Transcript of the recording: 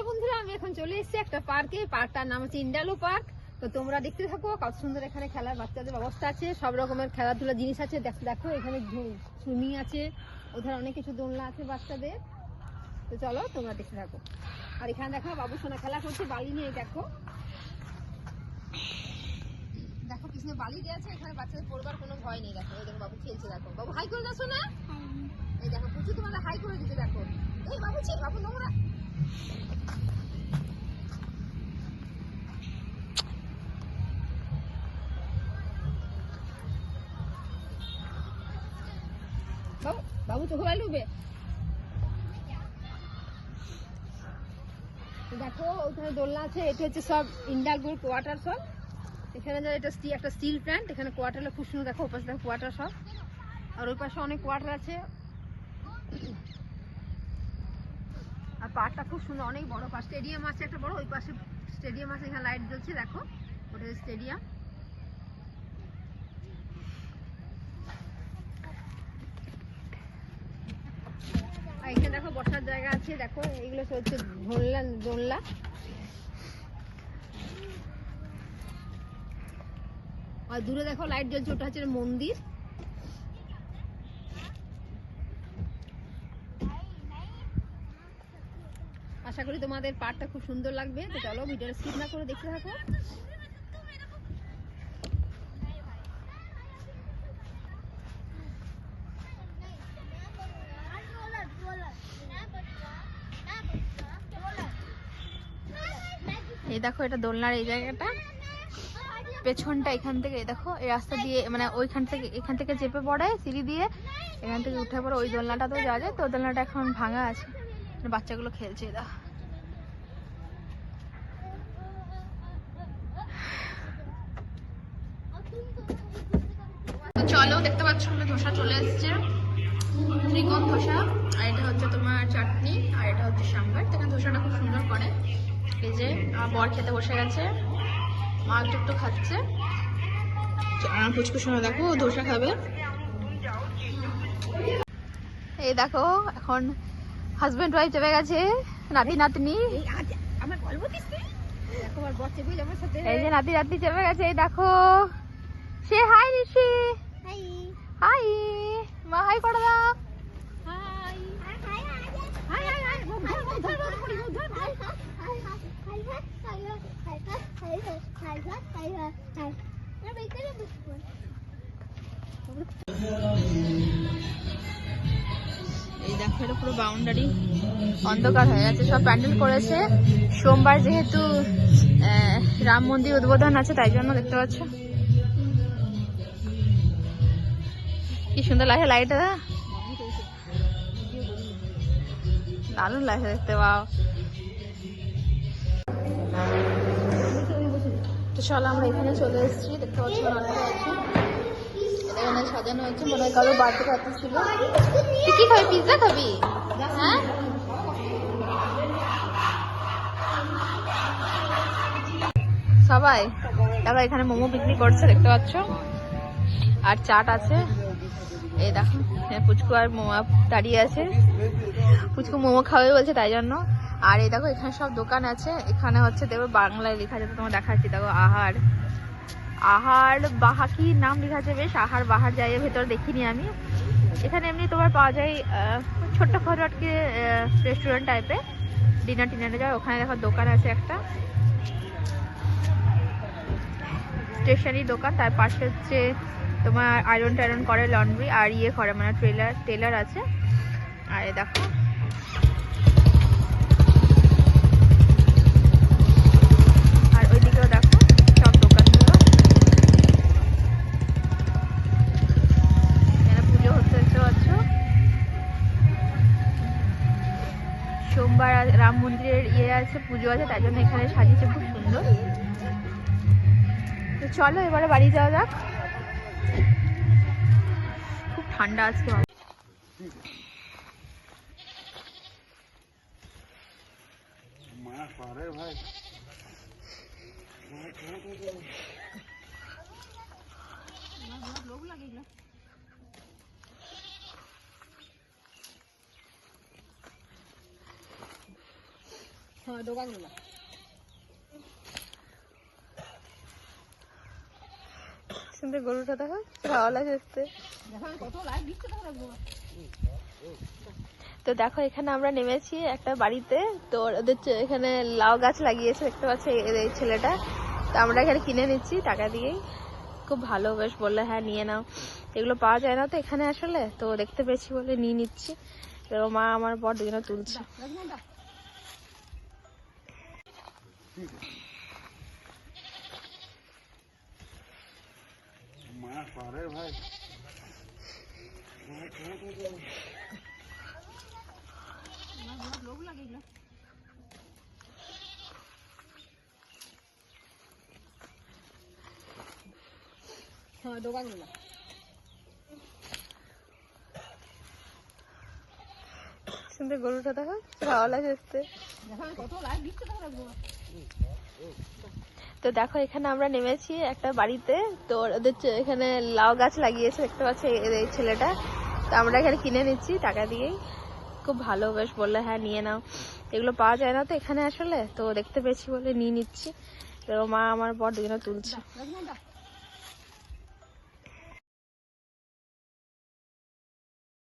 Hello বন্ধুরা আমি এখন চলে এসেছি একটা পার্কে। পার্কটার নাম হচ্ছে ইন্ডালো পার্ক। তো তোমরা দেখতে থাকো কত সুন্দর এখানে খেলার বাচ্চাদের ব্যবস্থা আছে সব রকমের খেলাধুলা জিনিস আছে। দেখো দেখো এখানে সুইমিং আছে ওধার অনেক কিছু দোলনা আছে বাচ্চাদের। তো চলো তোমরা দেখতে থাকো। আর এখানে দেখো বাবু সোনা খেলা করছে বালি নিয়ে দেখো। দেখো পিছনে বালি দেওয়া আছে এখানে বাচ্চাদের পড়বার কোনো ভয় নেই দেখো। এই দেখো বাবু খেলছে দেখো। বাবু হাই করে দাও না এই দেখো প্রচুর তোমাদের হাই করে দিতে দেখো। এই বাবু ছি বাবু নোংরা। বাবু তো ঘোরা লুবে দেখো, ওখানে দোলনা আছে, এটা হচ্ছে সব ইন্ডালগুল কোয়ার্টার সব। এখানে যা এটা একটা স্টিল প্ল্যান্ট এখানে কোয়ার্টার খুব সুন্দর, দেখো, ওপাশে দেখো কোয়ার্টার সব। আর ওই পাশে অনেক কোয়ার্টার আছে। আর পার্কটা খুব সুন্দর, অনেক বড় পার্ক স্টেডিয়াম আছে একটা বড়, ওই পাশে স্টেডিয়াম আছে, এখানে লাইট জ্বলছে, দেখো। ওটা স্টেডিয়াম। আর এখানে দেখো, বসার জায়গা আছে, দেখো, এগুলো হচ্ছে আর দূরে দেখো লাইট জ্বলছে, ওটা হচ্ছে মন্দির। আশা করি তোমাদের পার্টটা খুব সুন্দর লাগবে। তো চলো ভিডিওটা স্কিপ না করে দেখতে থাকো। এই দেখো, এটা দোলনার এই জায়গাটা। পেছনটা এখান থেকে দেখো, এই রাস্তা দিয়ে মানে ওইখান থেকে, এখান থেকে চেপে পড়ে, সিঁড়ি দিয়ে। এখান থেকে উঠে পড়ে ওই দোলনাটা তো যাওয়া যায়। তো দোলনাটা এখন ভাঙা আছে। বাচ্চাগুলো খেলছে দেখো। চলো দেখতে পাচ্ছ আমরা ধোসা চলে এসছে। ত্রিকোণ ধোসা আর এটা হচ্ছে তোমার চাটনি আর এটা হচ্ছে সাম্বার। তো এখানে ধোসাটা খুব সুন্দর করে। এই যে আমার বর খেতে বসে গেছে। মা একটু একটু খাচ্ছে। আমার ফুচকু দেখো ধোসা খাবে। এই দেখো এখন হাজবেন্ড ওয়াইফ চেপে গেছে নাতি নাতনি। এই যে নাতি নাতনি চেপে গেছে এই দেখো। সে হাই ঋষি। হাই মা হাই করে দাও এই দেখো এটা পুরো বাউন্ডারি অন্ধকার হয়ে গেছে সব প্যান্ডেল করেছে সোমবার যেহেতু আহ, রাম মন্দির উদ্বোধন আছে তাই জন্য দেখতে পাচ্ছ কি সুন্দর লাগে লাইট দারুণ লাগে দেখতে পাও তো চলো আমরা এখানে চলে এসেছি দেখতে পাচ্ছ অনেকে আছে। এখানে সাজানো মনে হয় কারও বার্থডে পার্টি ছিল। তুই কি খাবি পিৎজা খাবি? হ্যাঁ? সবাই দেখো এখানে মোমো বিক্রি করছে দেখতে পাচ্ছ? আর চাট আছে। এই দেখো পুচকু আর মোমো দাঁড়িয়ে আছে। পুচকু মোমো খাবে বলছে তাই জন্য। আর এই দেখো, এখানে সব দোকান আছে। এখানে হচ্ছে দেখো, বাংলায় লেখা আছে। তোমার দেখাচ্ছি, দেখো, আহার। আহার বাহা নাম লেখা আছে বেশ। আহার বাহার যাই ভেতর দেখিনি আমি। এখানে এমনি তোমার পাওয়া যায় ছোট্ট খরটকে রেস্টুরেন্ট টাইপের ডিনার টিনারে যায় ওখানে দেখো দোকান আছে একটা। স্টেশনারি দোকান, তার পাশে হচ্ছে তোমার আয়রন টায়রন করে লন্ড্রি আর ইয়ে করে মানে ট্রেলার টেলার আছে। আর দেখো। আর ওইদিকেও দেখো, সব দোকানগুলো। এখানে পুজো হচ্ছে, দেখতে সোমবার রাম মন্দিরের ইয়ে আছে, পুজো আছে, তাই জন্য এখানে সাজিয়েছে, খুব সুন্দর। তো চলো, এবারে বাড়ি যাওয়া যাক। ঠান্ডা আজকে ভাই लोग लगेगा हाँ दोगा गेला সুন্দর গরুটা দেখো ভালো লাগছে তো দেখো, এখানে আমরা নেমেছি একটা বাড়িতে। তো ওদের এখানে লাউ গাছ লাগিয়েছে, দেখতে পাচ্ছি এই- ছেলেটা। তো আমরা এখানে কিনে নিচ্ছি টাকা দিয়েই। খুব ভালো, বেশ বললে হ্যাঁ নিয়ে নাও। এগুলো পাওয়া যায় না তো এখানে আসলে। তো দেখতে পেয়েছি বলে নিয়ে নিচ্ছি। তো মা আমার বর দুজনে তুলছে। মা ভাই। হ্যাঁ গরুটা দেখো ভালো লাগে তো দেখো, এখানে আমরা নেমেছি একটা বাড়িতে। তো ওদের এখানে লাউ গাছ লাগিয়েছে, দেখতে পাচ্ছি এই ছেলেটা। তো আমরা এখানে কিনে নিচ্ছি টাকা দিয়েই। খুব ভালো, বেশ বললে হ্যাঁ নিয়ে নাও। এগুলো পাওয়া যায় না তো এখানে আসলে। তো দেখতে পেয়েছি বলে নিয়ে নিচ্ছি। তো মা আমার বর দুজনে তুলছে।